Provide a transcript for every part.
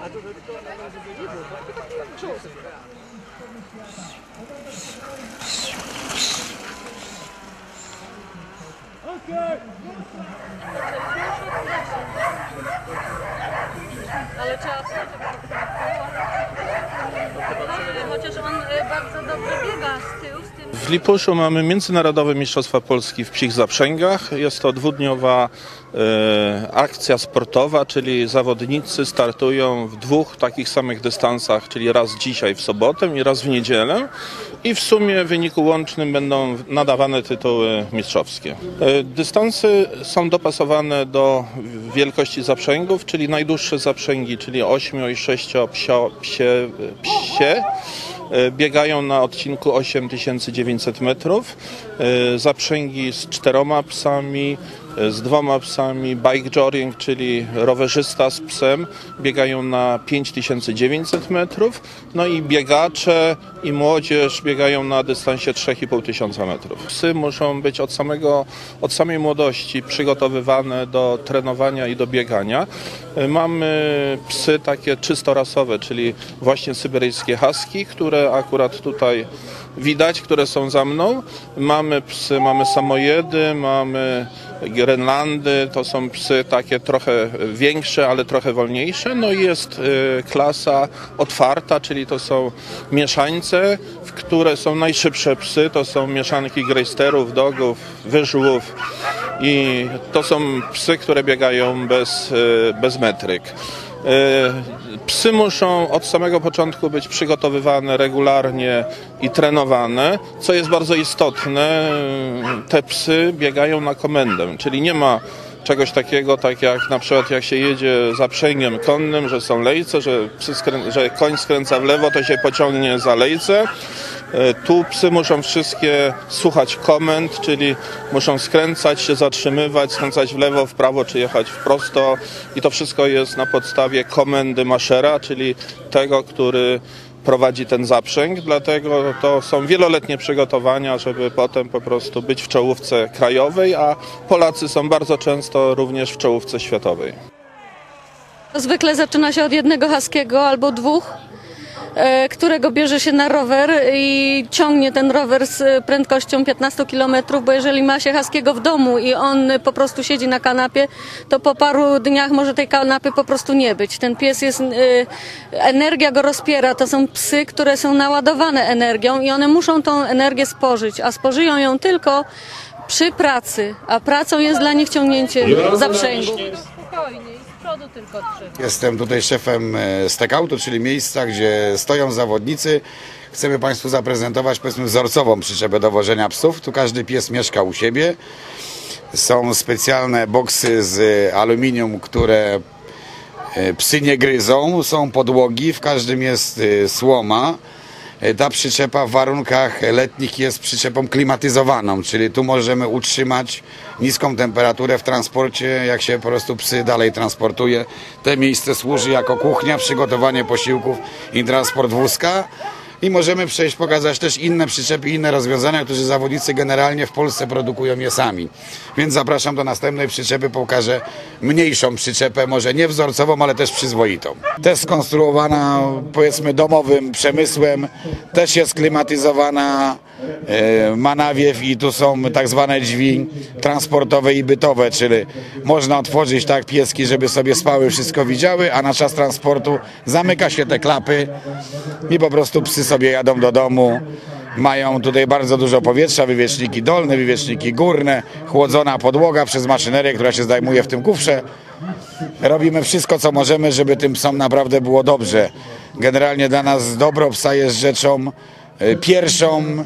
Also wird es dann auch mal so gehen. W Lipuszu mamy Międzynarodowe Mistrzostwa Polski w psich zaprzęgach. Jest to dwudniowa e, akcja sportowa, czyli zawodnicy startują w dwóch takich samych dystansach, czyli raz dzisiaj w sobotę i raz w niedzielę. I w sumie w wyniku łącznym będą nadawane tytuły mistrzowskie. E, dystanse są dopasowane do wielkości zaprzęgów, czyli najdłuższe zaprzęgi, czyli 8 i 6 psio, psie, psie E, biegają na odcinku 8900 metrów. E, Zaprzęgi z czteroma psami, z dwoma psami, bike joring, czyli rowerzysta z psem, biegają na 5900 metrów. No i biegacze i młodzież biegają na dystansie 3500 metrów. Psy muszą być od, samego, od samej młodości przygotowywane do trenowania i do biegania. E, Mamy psy takie czysto rasowe, czyli właśnie syberyjskie husky, które akurat tutaj widać, które są za mną. Mamy psy, mamy samojedy, mamy Grenlandy, to są psy takie trochę większe, ale trochę wolniejsze. No i jest y, klasa otwarta, czyli to są mieszańce, w które są najszybsze psy, to są mieszanki greysterów, dogów, wyżłów i to są psy, które biegają bez, y, bez metryk. Y, Psy muszą od samego początku być przygotowywane regularnie i trenowane, co jest bardzo istotne. Te psy biegają na komendę, czyli nie ma czegoś takiego, tak jak na przykład jak się jedzie zaprzęgiem konnym, że są lejce, że, psy że koń skręca w lewo, to się pociągnie za lejce. E, Tu psy muszą wszystkie słuchać komend, czyli muszą skręcać się, zatrzymywać, skręcać w lewo, w prawo czy jechać w prosto i to wszystko jest na podstawie komendy maszera, czyli tego, który prowadzi ten zaprzęg, dlatego to są wieloletnie przygotowania, żeby potem po prostu być w czołówce krajowej, a Polacy są bardzo często również w czołówce światowej. Zwykle zaczyna się od jednego haskiego albo dwóch, którego bierze się na rower i ciągnie ten rower z prędkością 15 km, bo jeżeli ma się haskiego w domu i on po prostu siedzi na kanapie, to po paru dniach może tej kanapy po prostu nie być. Ten pies jest, e, energia go rozpiera, to są psy, które są naładowane energią i one muszą tą energię spożyć, a spożyją ją tylko przy pracy, a pracą jest dla nich ciągnięcie zaprzęgu. Spokojnie, przodu tylko. Jestem tutaj szefem e, stakeoutu, czyli miejsca, gdzie stoją zawodnicy. Chcemy Państwu zaprezentować powiedzmy wzorcową przyczepę do wożenia psów. Tu każdy pies mieszka u siebie. Są specjalne boksy z aluminium, które e, psy nie gryzą. Są podłogi, w każdym jest e, słoma. E, Ta przyczepa w warunkach letnich jest przyczepą klimatyzowaną, czyli tu możemy utrzymać niską temperaturę w transporcie, jak się po prostu psy dalej transportuje. Te miejsce służy jako kuchnia, przygotowanie posiłków i transport wózka. I możemy przejść, pokazać też inne przyczepy, inne rozwiązania, którzy zawodnicy generalnie w Polsce produkują je sami. Więc zapraszam do następnej przyczepy, pokażę mniejszą przyczepę, może nie wzorcową, ale też przyzwoitą. Też skonstruowana powiedzmy domowym przemysłem, też jest klimatyzowana, ma nawiew i tu są tak zwane drzwi transportowe i bytowe, czyli można otworzyć tak pieski, żeby sobie spały, wszystko widziały, a na czas transportu zamyka się te klapy i po prostu psy sobie jadą do domu. Mają tutaj bardzo dużo powietrza, wywieczniki dolne, wywieczniki górne, chłodzona podłoga przez maszynerię, która się zdejmuje w tym kufrze. Robimy wszystko, co możemy, żeby tym psom naprawdę było dobrze. Generalnie dla nas dobro psa jest rzeczą e, pierwszą.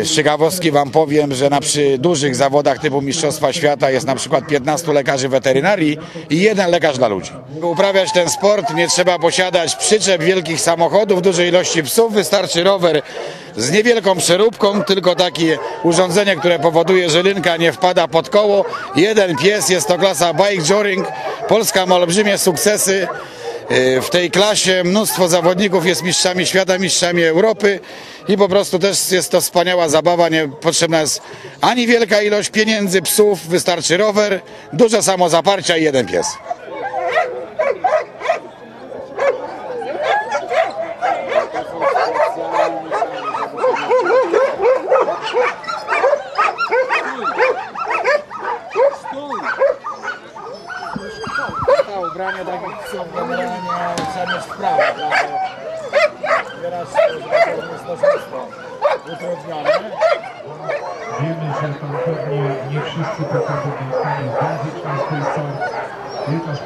E, ciekawostki Wam powiem, że na przy dużych zawodach typu Mistrzostwa Świata jest na przykład 15 lekarzy weterynarii i jeden lekarz dla ludzi. By uprawiać ten sport nie trzeba posiadać przyczep wielkich samochodów, dużej ilości psów, wystarczy rower z niewielką przeróbką, tylko takie urządzenie, które powoduje, że linka nie wpada pod koło. Jeden pies, jest to klasa bike joring. Polska ma olbrzymie sukcesy. E, W tej klasie mnóstwo zawodników jest mistrzami świata, mistrzami Europy i po prostu też jest to wspaniała zabawa. Nie potrzebna jest ani wielka ilość pieniędzy, psów, wystarczy rower, dużo samozaparcia i jeden pies. Ubrania takich psów generalnie same w sprawach, ale teraz to, tak jest często utrudnione. Wiemy, że tam pewnie nie wszyscy pracownicy w bazie często jest to tylko